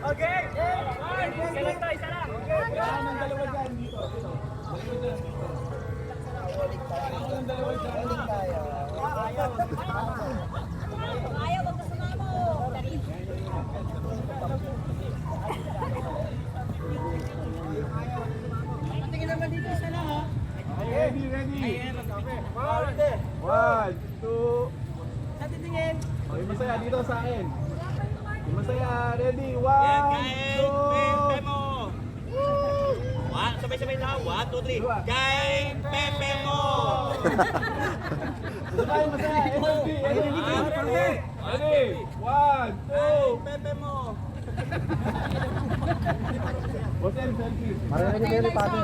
Okay. Isa lang tayo, isa lang. Okay. Kailangan ng dalawa dyan dito. Dalawa dyan dito. Kailangan ng dalawa dyan. Ayaw. Ayaw, wag ka sumama. Ready, ready. One, two. Sa titingin. Okay, masaya dito sa akin. Masaya, ready. One, kain, two. pepe mo. One, sabay-sabay na. One, two, three. Dua. Kain, pepe mo. Masaya, masaya. Energy, energy. Ready? Ready. One, two. Kain, pepe mo. Boss selfie. Marinig ni Pati.